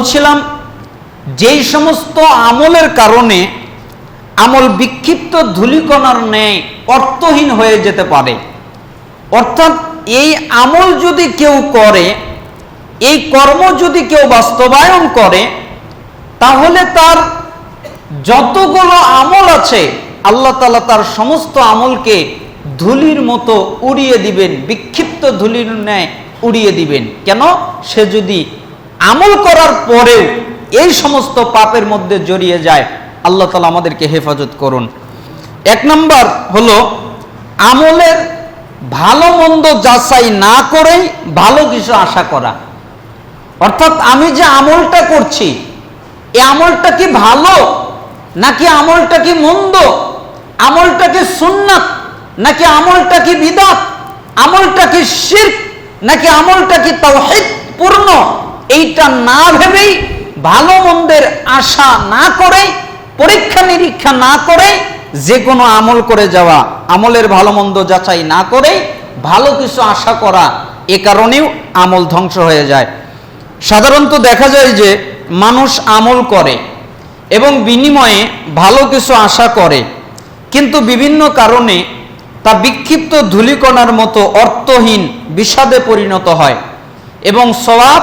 বলছিলাম, যেই সমস্ত আমলের কারণে আমল বিক্ষিপ্ত ধূলিকণার ন্যায় অর্থহীন হয়ে যেতে পারে, অর্থাৎ এই আমল যদি কেউ করে, এই কর্ম যদি কেউ বাস্তবায়ন করে, তাহলে তার যতগুলো আমল আছে, আল্লাহ তালা তার সমস্ত আমলকে ধুলির মতো উড়িয়ে দিবেন, বিক্ষিপ্ত ধুলির ন্যায় উড়িয়ে দিবেন। কেন? সে যদি আমল করার পরেও এই সমস্ত পাপের মধ্যে জড়িয়ে যায়, আল্লাহ তালা আমাদেরকে হেফাজত করুন। এক নম্বর হলো, আমলের ভালো মন্দ যাচাই না করেই ভালো কিছু আশা করা। অর্থাৎ আমি যে আমলটা করছি, এই আমলটা কি ভালো, নাকি আমলটা কি মন্দ, আমলটা কি সুন্নাত, নাকি আমলটা কি বিদাত, আমলটা কি শির নাকি আমলটা কি তাওহীদ পূর্ণ এইটা না ভেবেই ভালো মন্দের আশা না করে, পরীক্ষা নিরীক্ষা না করে যে কোনো আমল করে যাওয়া, আমলের ভালো মন্দ যাচাই না করে, ভালো কিছু আশা করা, এ কারণেও আমল ধ্বংস হয়ে যায়। সাধারণত দেখা যায় যে মানুষ আমল করে এবং বিনিময়ে ভালো কিছু আশা করে, কিন্তু বিভিন্ন কারণে তা বিক্ষিপ্ত ধূলিকণার মতো অর্থহীন বিষাদে পরিণত হয় এবং সওয়াব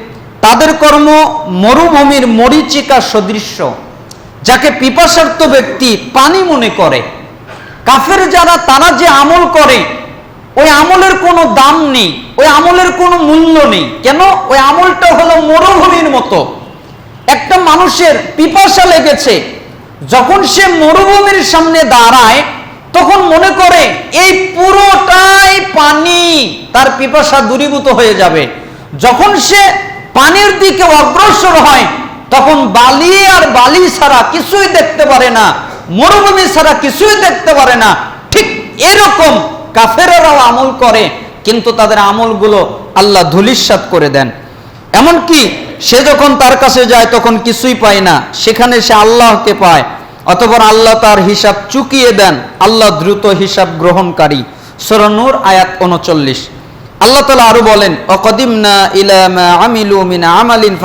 তাদের কর্ম মরুভূমির মরিচিকা সদৃশ্য, যাকে পিপাসার্থ ব্যক্তি পানি মনে করে। কাফের যারা, তারা যে আমল করে, ওই আমলের কোনো দাম নেই, ওই আমলের কোনো মূল্য নেই। কেন? ওই আমলটা হলো মরুভূমির মতো। একটা মানুষের পিপাসা লেগেছে, যখন সে মরুভূমির সামনে দাঁড়ায়, তখন মনে করে, এই পুরোটাই পানি। তার পিপাসা দূরীভূত হয়ে যাবে। যখন সে পানির দিকে অগ্রসর হয়, তখন বালি আর বালি ছাড়া কিছুই দেখতে পারে না, মরুভূমি ছাড়া কিছুই দেখতে পারে না। ঠিক এরকম কাফেরেরাও আমল করে, কিন্তু তাদের আমলগুলো আল্লাহ ধুলিস্বাত করে দেন। এমনকি সে যখন তার কাছে যায়, তখন কিছুই পায় না। সেখানে সে আল্লাহকে পায়, অতপর আল্লাহ তার হিসাব চুকিয়ে দেন। আল্লাহ দ্রুত হিসাব গ্রহণকারী। সরনুর আয়াত উনচল্লিশ। আল্লাহ তালা আরও বলেন আমালিন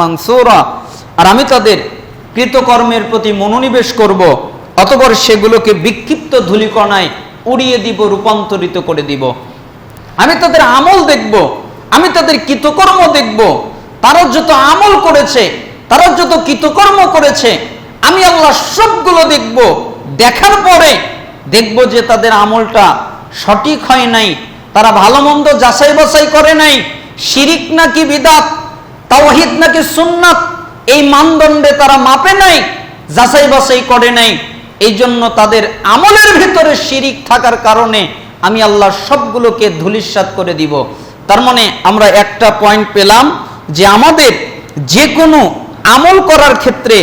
মানসুরা। আর আমি তাদের কৃতকর্মের প্রতি মনোনিবেশ করব, অতপর সেগুলোকে বিক্ষিপ্ত ধূলিকণায় উড়িয়ে দিব, রূপান্তরিত করে দিব। আমি তাদের আমল দেখব, আমি তাদের কৃতকর্ম দেখব। তারা যত আমল করেছে, তারা যত কৃতকর্ম করেছে, আমি আল্লাহ সবগুলো দেখব। দেখার পরে দেখব যে তাদের আমলটা সঠিক হয় নাই তারা ভালো মন্দ যাচাই বাছাই করে নাই। শিরিক নাকি বিদাত, তাওহিদ নাকি সুন্নাত, এই মানদণ্ডে তারা মাপে নাই, যাচাই বাছাই করে নাই। এই জন্য তাদের আমলের ভিতরে শিরিক থাকার কারণে আমি আল্লাহ সবগুলোকে ধুলিস্বাত করে দিব। তার মানে আমরা একটা পয়েন্ট পেলাম যে আমাদের যে কোনো আমল করার ক্ষেত্রে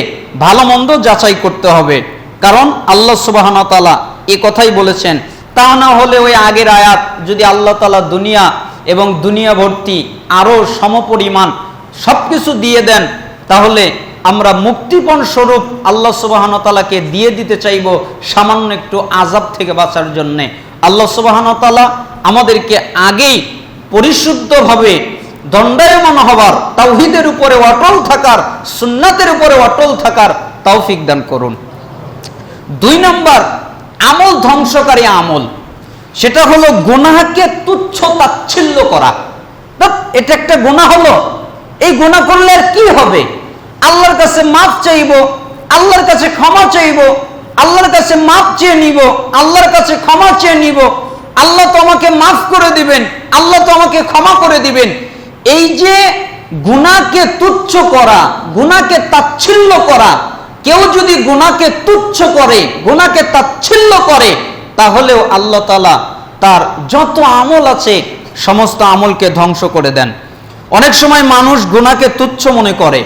ভালো মন্দ যাচাই করতে হবে। কারণ আল্লাহ সুবাহন তালা এ কথাই বলেছেন তা না হলে ওই আগের আয়াত যদি আল্লাহ তালা দুনিয়া এবং দুনিয়া ভর্তি আরও সমপরিমাণ সব কিছু দিয়ে দেন, তাহলে আমরা মুক্তিপণ স্বরূপ আল্লাহ সুবাহনতালাকে দিয়ে দিতে চাইব সামান্য একটু আজাব থেকে বাঁচার জন্যে। আল্লাহ সুবাহনতালা আমাদেরকে আগেই পরিশুদ্ধভাবে দণ্ডায়মান হবার, তাওহিদের উপরে অটল থাকার, সুন্নাতের উপরে অটল থাকার তৌফিক দান করুন। দুই নম্বর আমল ধ্বংসকারী আমল। সেটা হলো গুনাহকে তুচ্ছ তাচ্ছিল্য করা। এটা একটা গোনা হলো। এই গোনা করলে আর কি হবে? আল্লাহর কাছে মাপ চাইব, আল্লাহর কাছে ক্ষমা চাইব, আল্লাহর কাছে মাপ চেয়ে নিব, আল্লাহর কাছে ক্ষমা চেয়ে নিব। আল্লাহ তো আমাকে মাফ করে দিবেন, আল্লাহ তো আমাকে ক্ষমা করে দিবেন। এই যে গুনাহকে তুচ্ছ করা, গুনাহকে তাচ্ছিল্য করা কেউ যদি গুনাহকে তুচ্ছ করে, গুনাহকে তাচ্ছিল্য করে, তাহলেও আল্লাহ তালা তার যত আমল আছে, সমস্ত আমলকে ধ্বংস করে দেন। অনেক সময় মানুষ গুণাকে তুচ্ছ মনে করে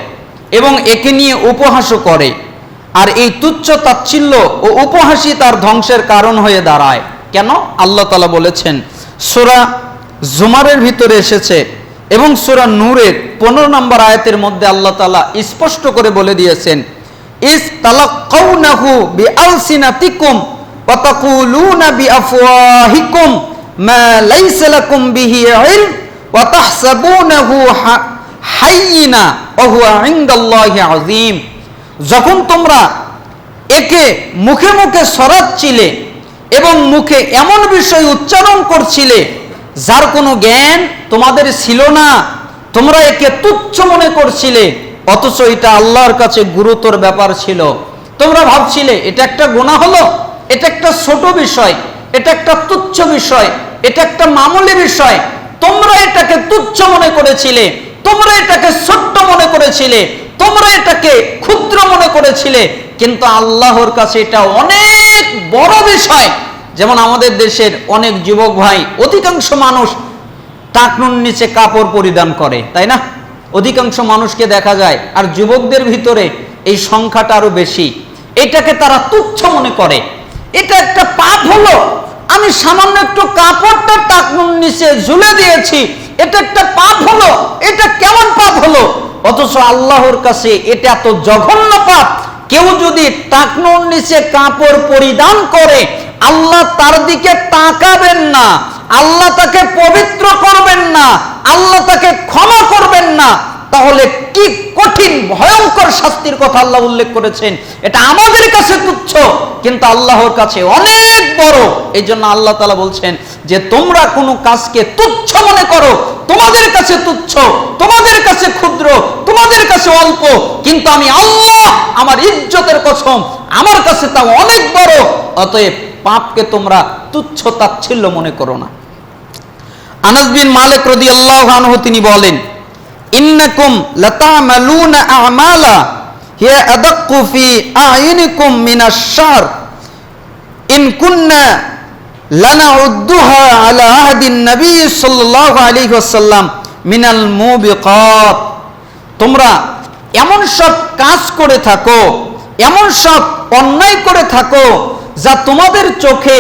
এবং একে নিয়ে উপহাসও করে। আর এই তুচ্ছ তাচ্ছিল্য ও উপহাসই তার ধ্বংসের কারণ হয়ে দাঁড়ায়। কেন? আল্লাহ তালা বলেছেন, সুরা জুমারের ভিতরে এসেছে এবং সুরা নূরের পনেরো নম্বর আয়াতের মধ্যে আল্লাহ তালা স্পষ্ট করে বলে দিয়েছেন ইস তালাক্কাউনাহু বিআলসিনাতিকুম ওয়া তাকুলুনা বিআফওয়াহিকুম মা লাইসা লাকুম বিহি ইলম ওয়া তাহসাবুনাহু হাইয়িনা ওয়া হুয়া ইনদাল্লাহি আযীম। যখন তোমরা একে মুখে মুখে সরাচ্ছিলে এবং মুখে এমন বিষয় উচ্চারণ করছিলে, যার কোনো জ্ঞান তোমাদের ছিল না, তোমরা একে তুচ্ছ মনে করছিলে অথচ এটা আল্লাহর কাছে গুরুতর ব্যাপার ছিল। তোমরা ভাবছিলে, এটা একটা গোনা হলো? এটা একটা ছোট বিষয়, এটা একটা তুচ্ছ বিষয়, এটা একটা মামুলি বিষয়। তোমরা এটাকে তুচ্ছ মনে করেছিলে, তোমরা এটাকে ছোট্ট মনে করেছিলে, তোমরা এটাকে ক্ষুদ্র মনে করেছিলে। কিন্তু আল্লাহর কাছে এটা অনেক বড় বিষয়। যেমন আমাদের দেশের অনেক যুবক ভাই, অধিকাংশ মানুষ টাকনুর নিচে কাপড় পরিধান করে, তাই না? অধিকাংশ মানুষকে দেখা যায়, আর যুবকদের ভিতরে এই সংখ্যাটা আরও বেশি। এটাকে তারা তুচ্ছ মনে করে। এটা একটা পাপ হলো। আমি সামান্য একটু কাপড়টা টাকনুর নিচে ঝুলে দিয়েছি। এটা একটা পাপ হলো। এটা কেমন পাপ হলো? অথচ আল্লাহর কাছে এটা এত জঘন্য পাপ। কেউ যদি টাকনুর নিচে কাপড় পরিধান করে, আল্লাহ তার দিকে তাকাবেন না। আল্লাহ তাকে পবিত্র করবেন না। আল্লাহ তাকে ক্ষমা করবেন না, তাহলে কি কঠিন, ভয়ঙ্কর শাস্তির কথা আল্লাহ উল্লেখ করেছেন। এটা আমাদের কাছে তুচ্ছ, কিন্তু আল্লাহর কাছে অনেক বড়। এই জন্য আল্লাহ তালা বলছেন যে, তোমরা কোনো কাজকে তুচ্ছ মনে করো। তোমাদের কাছে তুচ্ছ, তোমাদের কাছে ক্ষুদ্র, তোমাদের কাছে অল্প, কিন্তু আমি আল্লাহ, আমার ইজ্জতের কসম, আমার কাছে তা অনেক বড়। অতএব পাপকে তোমরা তুচ্ছ তাচ্ছিল্য মনে করো না। আনাস বিন মালিক রাদিয়াল্লাহু আনহু তিনি বলেন, ইন্নাকুম লাতামালুনা আমালা, হিয়া আদাক্কু ফি আয়ুনিকুম মিনাশ শার ইন কুন্না লানাউদ্দুহা আলা আহদিন নবী সাল্লাল্লাহু আলাইহি ওয়াসাল্লাম মিনাল মুবিকাত। তোমরা এমন সব কাজ করে থাকো, এমন সব অন্যায় করে থাকো, যা তোমাদের চোখে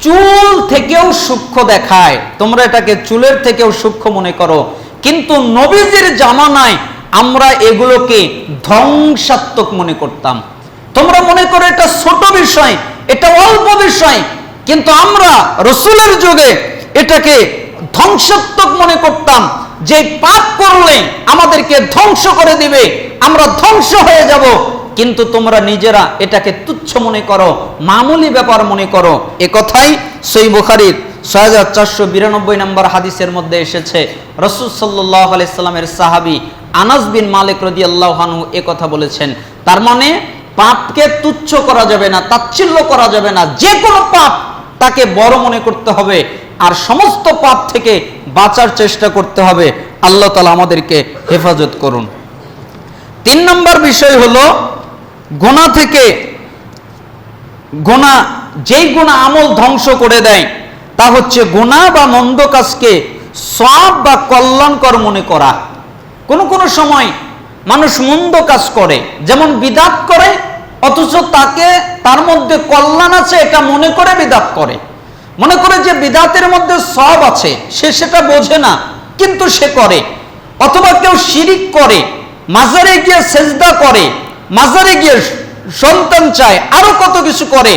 চুল থেকেও সূক্ষ্ম দেখায়। তোমরা এটাকে চুলের থেকেও সূক্ষ্ম মনে করো। কিন্তু নবীজির জামানায় আমরা এগুলোকে ধ্বংসাত্মক মনে করতাম। তোমরা মনে করো এটা ছোট বিষয়, এটা অল্প বিষয়, কিন্তু আমরা রসুলের যুগে এটাকে ধ্বংসাত্মক মনে করতাম। যে পাপ করলে আমাদেরকে ধ্বংস করে দিবে, আমরা ধ্বংস হয়ে যাব। কিন্তু তোমরা নিজেরা এটাকে তুচ্ছ মনে করো, মামুলি ব্যাপার মনে করো। এ কথাই সই বুখারির ছয় হাজার চারশো বিরানব্বই নম্বর হাদিসের মধ্যে এসেছে। রসুল সাল্লাহ আলাইস্লামের সাহাবি আনাস বিন মালিক রদি আল্লাহানু এ কথা বলেছেন, তার মানে পাপকে তুচ্ছ করা যাবে না, তাচ্ছিল্য করা যাবে না যে কোনো পাপ তাকে বড় মনে করতে হবে, আর সমস্ত পাপ থেকে বাঁচার চেষ্টা করতে হবে। আল্লাহ তালা আমাদেরকে হেফাজত করুন। তিন নম্বর বিষয় হলো গোনা থেকে গোনা, যেই গোনা আমল ধ্বংস করে দেয়, তা হচ্ছে গোনা বা মন্দ কাজকে সব বা কল্যাণকর মনে করা। কোন কোন সময় মানুষ মন্দ কাজ করে, যেমন বিদাত করে, অথচ তাকে তার মধ্যে কল্যাণ আছে এটা মনে করে বিদাত করে। মনে করে যে বিদাতের মধ্যে সব আছে, সে সেটা বোঝে না, কিন্তু সে করে। অথবা কেউ শিরিক করে, মাজারে গিয়ে সেজদা করে মাজারে গিয়ে সন্তান চায়, আরও কত কিছু করে,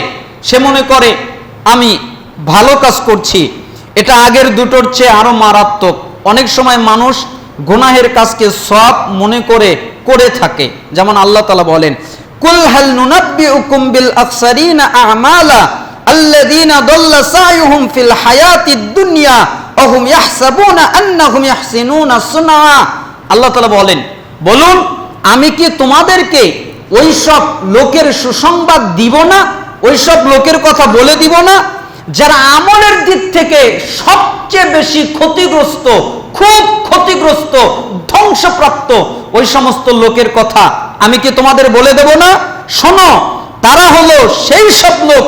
সে মনে করে, আমি ভালো কাজ করছি। এটা আগের দুটোর চেয়ে আরও মারাত্মক। অনেক সময় মানুষ গুনাহের কাজকে সব মনে করে করে থাকে। যেমন আল্লাহ তালা বলেন, কুল হাল নুনাব্বিউকুম বিল আকসারিনা আমালা আল্লাযীনা দাল্লা সায়ুহুম ফিল হায়াতিদ দুনিয়া ওয়া হুম ইয়াহসাবুনা আন্নাহুম ইয়াহসিনুনা সুনআ। আল্লাহ তাআলা বলেন, বলুন আমি কি তোমাদেরকে ওই সব লোকের সুসংবাদ দিব না? ওই সব লোকের কথা বলে দিব না? যারা আমলের দিক থেকে সবচেয়ে বেশি ক্ষতিগ্রস্ত, খুব ক্ষতিগ্রস্ত, ধ্বংসপ্রাপ্ত ওই সমস্ত লোকের কথা আমি কি তোমাদের বলে দেব না? শোনো, তারা হলো সেই সব লোক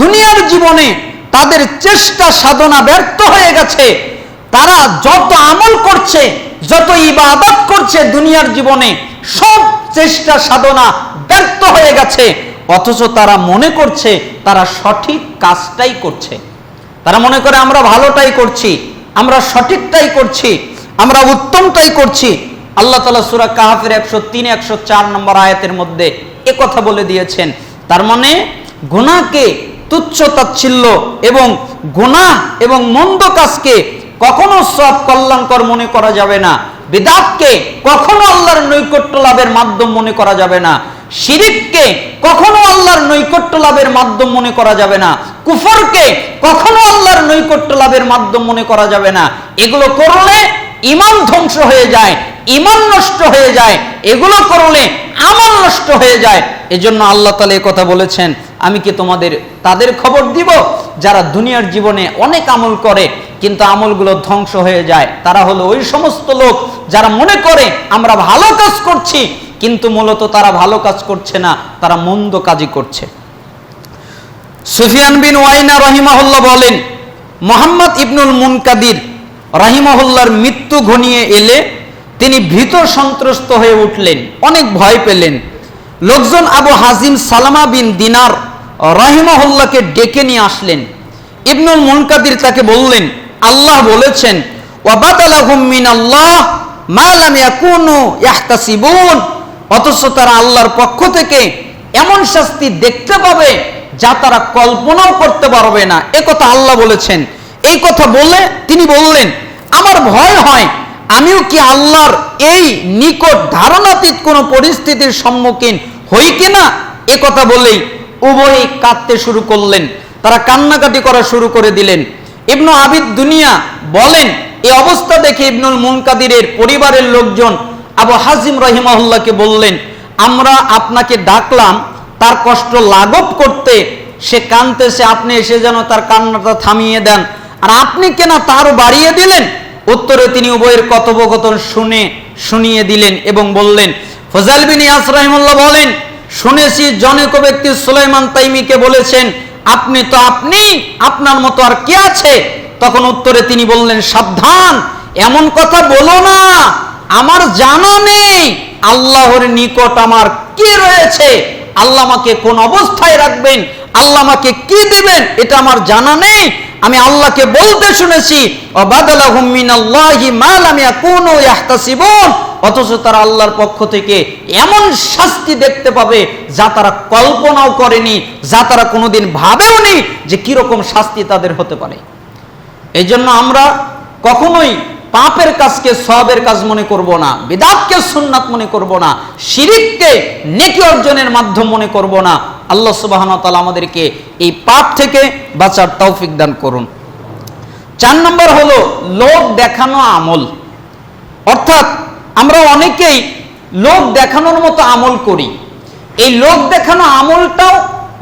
দুনিয়ার জীবনে তাদের চেষ্টা সাধনা ব্যর্থ হয়ে গেছে। তারা যত আমল করছে, যত ইবাদত করছে দুনিয়ার জীবনে সব চেষ্টা সাধনা ব্যর্থ হয়ে গেছে। অথচ তারা মনে করছে, তারা সঠিক কাজটাই করছে। তারা মনে করে, আমরা ভালোটাই করছি, আমরা সঠিকটাই করছি, আমরা উত্তমটাই করছি। আল্লাহ তালা সুরা কাহাফের একশো তিন, একশো চার নম্বর আয়াতের মধ্যে এ কথা বলে দিয়েছেন। তার মানে গুণাকে তুচ্ছ তাচ্ছিল্য এবং গুণা এবং মন্দ কাজকে কখনো সব কল্যাণকর মনে করা যাবে না। বিদাতকে কখনো আল্লাহর নৈকট্য লাভের মাধ্যম মনে করা যাবে না। শিরিককে কখনো আল্লাহর নৈকট্য লাভের মাধ্যম মনে করা যাবে না। কুফরকে কখনো আল্লাহর নৈকট্য লাভের মাধ্যম মনে করা যাবে না। এগুলো করলে ইমান ধ্বংস হয়ে যায় ইমান নষ্ট হয়ে যায়। এগুলো করলে আমল নষ্ট হয়ে যায়। এজন্য আল্লাহ তালা কথা বলেছেন আমি কি তোমাদের, তাদের খবর দিব? যারা দুনিয়ার জীবনে অনেক আমল করে, কিন্তু আমলগুলো ধ্বংস হয়ে যায়, তারা হলো ওই সমস্ত লোক যারা মনে করে, আমরা ভালো কাজ করছি, কিন্তু মূলত তারা ভালো কাজ করছে না, তারা মন্দ কাজই করছে। সুফিয়ান বিন ওয়াইনা রহিমাহুল্লাহ বলেন, মোহাম্মদ ইবনুল মুনকাদির রাহিমাহুল্লার মৃত্যু ঘনিয়ে এলে তিনি ভীত সন্ত্রস্ত হয়ে উঠলেন, অনেক ভয় পেলেন। লোকজন আবু হাজিম সালামা বিন দিনার রাহিমাহুল্লাহকে ডেকে নিয়ে আসলেন। ইবনুল মুনকাদির তাকে বললেন, আল্লাহ বলেছেন ওয়াবাদালাহুম মিনাল্লাহ মা লাম ইয়াকুনু ইয়াহতাসিবুন। অথচ তারা আল্লাহর পক্ষ থেকে এমন শাস্তি দেখতে পাবে যা তারা কল্পনাও করতে পারবে না। এ কথা আল্লাহ বলেছেন। এই কথা বলে তিনি বললেন, আমার ভয় হয়, আমিও কি আল্লাহর এই নিকট ধারণাতীত কোনো পরিস্থিতির সম্মুখীন হই কিনা? এ কথা বলেই উভয়ই কাঁদতে শুরু করলেন। তারা কান্নাকাটি করা শুরু করে দিলেন। ইবনু আবিদ দুনিয়া বলেন এই অবস্থা দেখে ইবনুল মুনকাদিরের পরিবারের লোকজন আবু হাজিম রহিমাহুল্লাহকে বললেন, আমরা আপনাকে ডাকলাম, তার কষ্ট লাঘব করতে। সে কানতেছে আপনি এসে যেন তার কান্নাটা থামিয়ে দেন। আর আপনি কেনা তারও বাড়িয়ে দিলেন? উত্তরে তিনি উভয়ের কথোপকথন শুনে শুনিয়ে দিলেন এবং বললেন ফজাল বিন ইয়াস রহিমুল্লাহ বলেন শুনেছি জনক ব্যক্তি সুলাইমান তাইমিকে বলেছেন, আপনি তো আপনি, আপনার মতো আর কে আছে? তখন উত্তরে তিনি বললেন, সাবধান, এমন কথা বলো না। আমার জানা নেই, আল্লাহর নিকট আমার কে রয়েছে? আল্লাহ আমাকে কোন অবস্থায় রাখবেন? আল্লাহ আমাকে কি দিবেন? এটা আমার জানা নেই। আমি আল্লাহকে বলতে শুনেছি, অবাদালাহুম মিনাল্লাহি মা লাম ইয়াকুনু ইয়াহতাসিবুন। অথচ তারা আল্লাহর পক্ষ থেকে এমন শাস্তি দেখতে পাবে যা তারা কল্পনাও করেনি, যা তারা কোনোদিন ভাবেওনি যে কীরকম শাস্তি তাদের হতে পারে। এই জন্য আমরা কখনোই পাপের কাজকে সবের কাজ মনে করব না, বিদাতকে, সুন্নাত মনে করব না, শিরিককে, নেকি অর্জনের মাধ্যম মনে করব না। আল্লাহ সুবাহন তালা আমাদেরকে এই পাপ থেকে বাঁচার তৌফিক দান করুন। চার নম্বর হলো লোক দেখানো আমল। অর্থাৎ আমরা অনেকেই লোক দেখানোর মতো আমল করি। এই লোক দেখানো আমলটাও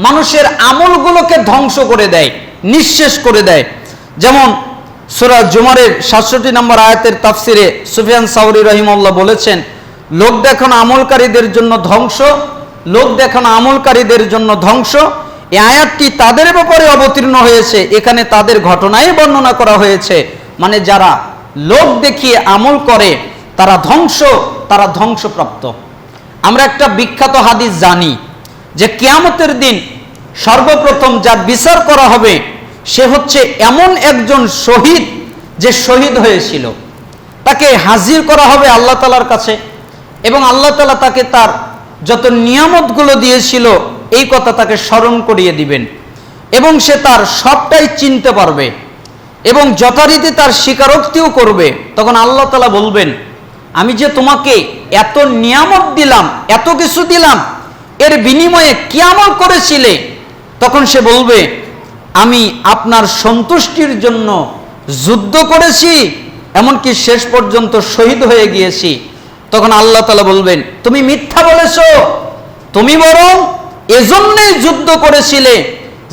মানুষের আমলগুলোকে ধ্বংস করে দেয়, নিঃশেষ করে দেয়। যেমন সুরা জুমারের সাতষট্টি নম্বর আয়াতের তাফসিরে সুফিয়ান সাউরি রহিমল্লাহ বলেছেন লোক দেখানো আমলকারীদের জন্য ধ্বংস লোক দেখানো আমলকারীদের জন্য ধ্বংস। এই আয়াতটি তাদের ব্যাপারে অবতীর্ণ হয়েছে, এখানে তাদের ঘটনাই বর্ণনা করা হয়েছে। মানে যারা লোক দেখিয়ে আমল করে তারা ধ্বংস, তারা ধ্বংসপ্রাপ্ত। আমরা একটা বিখ্যাত হাদিস জানি যে কেয়ামতের দিন সর্বপ্রথম যার বিচার করা হবে, সে হচ্ছে এমন একজন শহীদ যে শহীদ হয়েছিল। তাকে হাজির করা হবে আল্লাহ তালার কাছে এবং আল্লাহ তালা তাকে তার যত নিয়ামতগুলো দিয়েছিল, এই কথা তাকে স্মরণ করিয়ে দিবেন এবং সে তার সবটাই চিনতে পারবে এবং যথারীতি তার স্বীকারোক্তিও করবে। তখন আল্লাহ তালা বলবেন আমি যে তোমাকে এত নিয়ামত দিলাম, এত কিছু দিলাম, এর বিনিময়ে কি আমল করেছিলে? তখন সে বলবে, আমি আপনার সন্তুষ্টির জন্য যুদ্ধ করেছি, এমনকি শেষ পর্যন্ত শহীদ হয়ে গিয়েছি। তখন আল্লাহ তালা বলবেন, তুমি মিথ্যা বলেছ। তুমি বরং এজন্যই যুদ্ধ করেছিলে,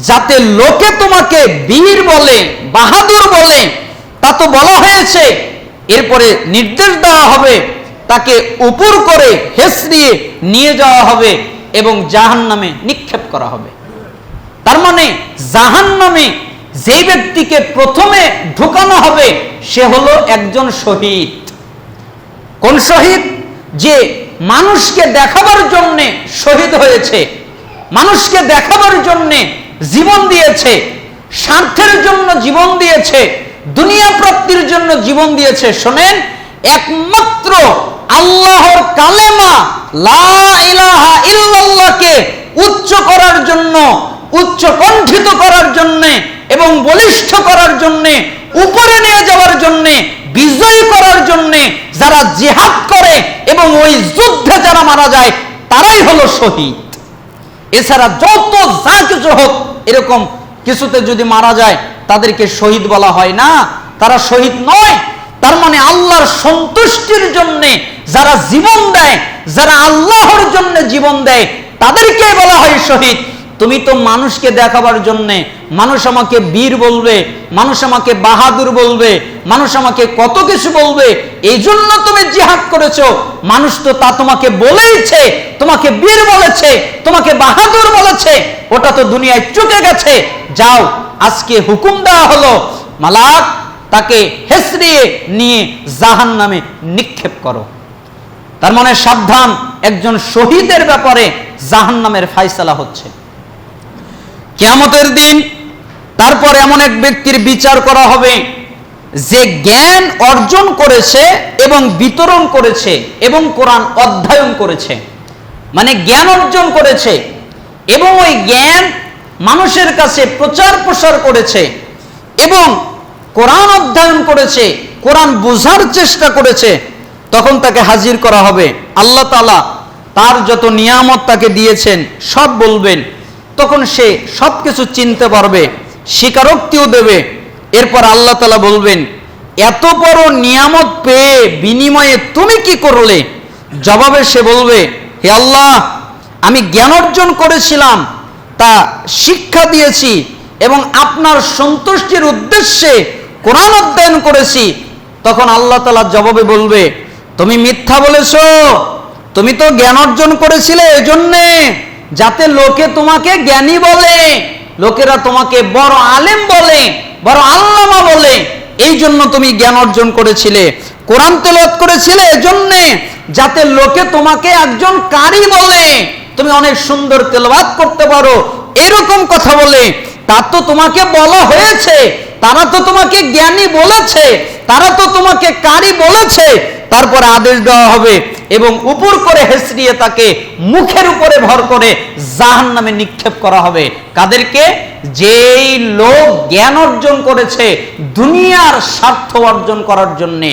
যাতে লোকে তোমাকে বীর বলে, বাহাদুর বলে। তা তো বলা হয়েছে। এরপরে নির্দেশ দেওয়া হবে, তাকে উপর করে হেসড়িয়ে নিয়ে যাওয়া হবে এবং জাহান নামে নিক্ষেপ করা হবে। তার মানে জাহান নামে যে ব্যক্তিকে প্রথমে ঢুকানো হবে, সে হলো একজন শহীদ। কোন শহীদ? যে মানুষকে দেখাবার জন্যে শহীদ হয়েছে, মানুষকে দেখাবার জন্যে জীবন দিয়েছে, স্বার্থের জন্য জীবন দিয়েছে দুনিয়া প্রাপ্তির জন্য জীবন দিয়েছে, শোনেন, একমাত্র আল্লাহর কালেমা লা উচ্চ করার জন্য, উচ্চ কণ্ঠিত করার জন্য এবং বলিষ্ঠ করার জন্য, উপরে নিয়ে যাওয়ার জন্য, বিজয় করার জন্য যারা জিহাদ করে এবং ওই যুদ্ধে যারা মারা যায়, তারাই হলো শহীদ। এছাড়া যত যা কিছু হোক, এরকম কিছুতে যদি মারা যায় তাদেরকে শহীদ বলা হয় না, তারা শহীদ নয়। তার মানে আল্লাহর সন্তুষ্টির জন্য যারা জীবন দেয়, যারা আল্লাহর জন্য জীবন দেয়, তাদেরকে বলা হয় শহীদ। তুমি তো মানুষকে দেখাবার জন্যে, মানুষ আমাকে বীর বলবে, মানুষ আমাকে বাহাদুর বলবে, মানুষ আমাকে কত কিছু বলবে এই জন্য তুমি জিহাদ করেছ। মানুষ তো তা তোমাকে বলেইছে, তোমাকে বীর বলেছে, তোমাকে বাহাদুর বলেছে, ওটা তো দুনিয়ায় চুকে গেছে। যাও আজকে হুকুম দেওয়া হলো, মালাক তাকে হেসড়িয়ে নিয়ে জাহান নামে নিক্ষেপ করো। তার মানে সাবধান, একজন শহীদের ব্যাপারে জাহান নামের ফাইসালা হচ্ছে। কেয়ামতের দিন তারপর এমন এক ব্যক্তির বিচার করা হবে, যে জ্ঞান অর্জন করেছে এবং বিতরণ করেছে এবং কোরআন অধ্যয়ন করেছে। মানে জ্ঞান অর্জন করেছে এবং ওই জ্ঞান মানুষের কাছে প্রচার প্রসার করেছে এবং কোরআন অধ্যয়ন করেছে, কোরআন বোঝার চেষ্টা করেছে, তখন তাকে হাজির করা হবে। আল্লাহ তালা তার যত নিয়ামত তাকে দিয়েছেন, সব বলবেন। তখন সে সব কিছু চিনতে পারবে, স্বীকারোক্তিও দেবে। এরপর আল্লাহ তালা বলবেন, এত বড় নিয়ামত পেয়ে বিনিময়ে তুমি কি করলে? জবাবে সে বলবে, হে আল্লাহ, আমি জ্ঞান অর্জন করেছিলাম তা শিক্ষা দিয়েছি এবং আপনার সন্তুষ্টির উদ্দেশ্যে কোরআন অধ্যয়ন করেছি, তখন আল্লাহ তালা জবাবে বলবে, তুমি মিথ্যা বলেছ, তুমি তো জ্ঞান অর্জন করেছিলে এজন্যে, যাতে লোকে তোমাকে জ্ঞানী বলে, লোকেরা তোমাকে বড় আলেম বলে, বড় আল্লামা বলে এই জন্য তুমি জ্ঞান অর্জন করেছিলে, কোরআন তেলাওয়াত করেছিলে এজন্যে, যাতে লোকে তোমাকে একজন কারি বলে। তুমি অনেক সুন্দর তেলাওয়াত করতে পারো, এরকম কথা বলে, তা তো তোমাকে বলা হয়েছে, তারা তো তোমাকে জ্ঞানী বলেছে, তারা তো তোমাকে কারি বলেছে, তারপরে আদেশ দেওয়া হবে এবং উপর করে হেসড়িয়ে তাকে মুখের উপরে ভর করে জাহান নামে নিক্ষেপ করা হবে। কাদেরকে? যেই লোক জ্ঞান অর্জন করেছে, দুনিয়ার স্বার্থ অর্জন করার জন্যে,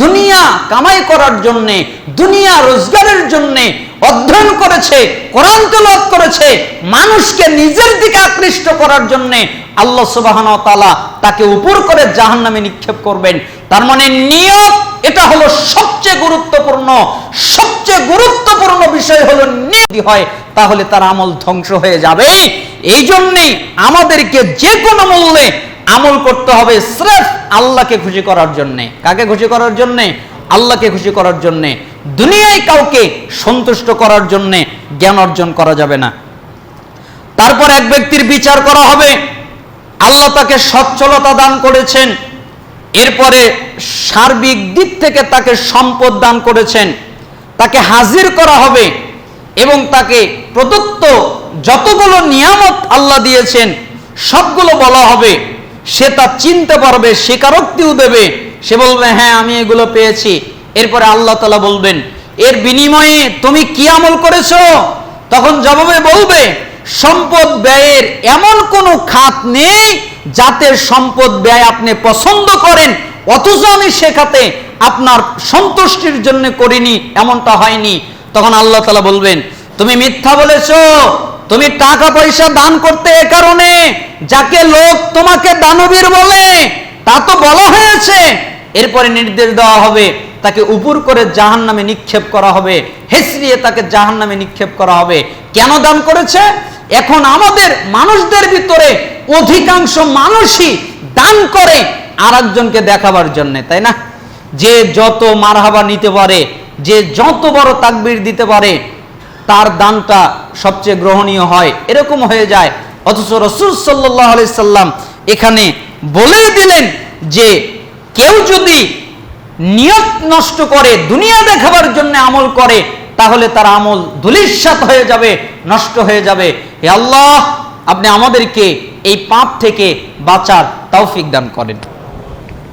দুনিয়া কামাই করার জন্যে, দুনিয়া রোজগারের জন্যে অধ্যয়ন করেছে কোরআন তেলাওয়াত করেছে, মানুষকে নিজের দিকে আকৃষ্ট করার জন্য আল্লাহ সুবাহান তালা তাকে উপর করে জাহান নামে নিক্ষেপ করবেন। তার মানে নিয়ত, এটা হলো সবচেয়ে গুরুত্বপূর্ণ সবচেয়ে গুরুত্বপূর্ণ বিষয় হলো নিয়তি হয়, তাহলে তার আমল ধ্বংস হয়ে যাবে। এই জন্যেই আমাদেরকে যে কোনো মূল্যে আমল করতে হবে স্রেফ আল্লাহকে খুশি করার জন্যে। কাকে খুশি করার জন্যে? আল্লাহকে খুশি করার জন্যে। দুনিয়ায় কাউকে সন্তুষ্ট করার জন্য জ্ঞান অর্জন করা যাবে না। তারপর এক ব্যক্তির বিচার করা হবে। আল্লাহ তাকে সচ্ছলতা দান করেছেন। এরপরে সার্বিক দিক থেকে তাকে সম্পদ দান করেছেন। তাকে হাজির করা হবে এবং তাকে প্রদত্ত যতগুলো নিয়ামত আল্লাহ দিয়েছেন, সবগুলো বলা হবে। সে তা চিনতে পারবে, স্বীকারোক্তিও দেবে। সে বলবে হ্যাঁ আমি এগুলো পেয়েছি। এরপরে আল্লাহ তালা বলবেন, এর বিনিময়ে তুমি কি আমল করেছ? তখন জবাবে বলবে, সম্পদ ব্যয়ের এমন কোনো খাত নেই যাতে সম্পদ ব্যয় আপনি পছন্দ করেন, অথচ আমি শেখাতে আপনার সন্তুষ্টির জন্য করিনি, এমনটা হয়নি। তখন আল্লাহ তালা বলবেন, তুমি মিথ্যা বলেছ, তুমি টাকা পয়সা দান করতে এ কারণে যাকে লোক তোমাকে দানবীর বলে, তা তো বলা হয়েছে। এরপরে নির্দেশ দেওয়া হবে তাকে উপর করে জাহান নামে নিক্ষেপ করা হবে। হেসরিয়ে তাকে জাহান নামে নিক্ষেপ করা হবে। কেন দান করেছে? এখন আমাদের মানুষদের ভিতরে অধিকাংশ মানুষই দান করে আর একজনকে দেখাবার জন্য, তাই না? যে যত মারহাবা নিতে পারে, যে যত বড় তাকবির দিতে পারে, তার দানটা সবচেয়ে গ্রহণীয় হয়। এরকম হয়ে যায়। অথচ রসুল সাল্লাহ সাল্লাম এখানে বলেই দিলেন যে, কেউ যদি নিয়ত নষ্ট করে, দুনিয়া দেখাবার জন্য আমল করে, তাহলে তার আমল দুলিশাত হয়ে যাবে, নষ্ট হয়ে যাবে। হে আল্লাহ, আপনি আমাদেরকে এই পাপ থেকে বাঁচার তৌফিক দান করেন।